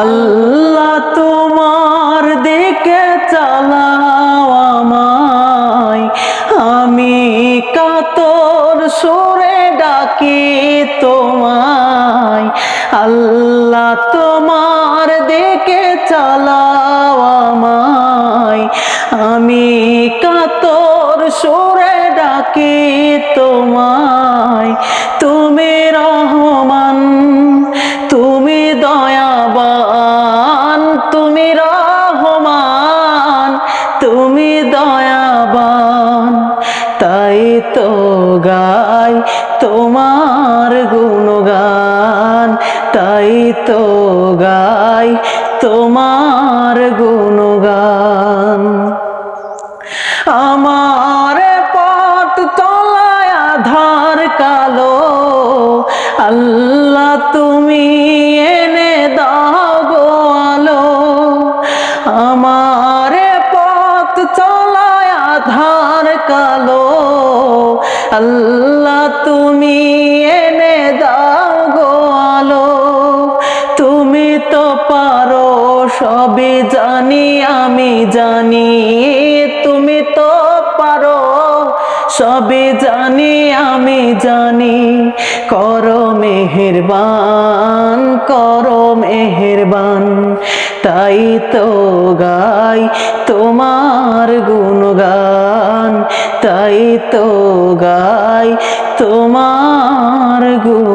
আল্লাহ তোমার দিকে চালাও আমায়। আমি কাতর সুরে ডাকি তোমায়। আল্লাহ তোমার দিকে চালাও আমায়। আমি কাতর সুরে ডাকি তোমায়। তুমি রহমান তো গাই তোমার গুণগান, তাই তো গাই তোমার গুণগান। আমার পথ তলায় আধার কালো, আল্লাহ তুমি এনে দাও গো আলো। আমার পথ চলায় আধার কালো আল্লাহ তুমি এনে দাও গো আলো। তুমি তো পারো সবই জানি, আমি জানি, তুমি তো পারো সবই জানি, আমি জানি। করো মেহেরবান করো মেহেরবান, তাই তো গাই তোমার তাই তো গাই তোমার গুণ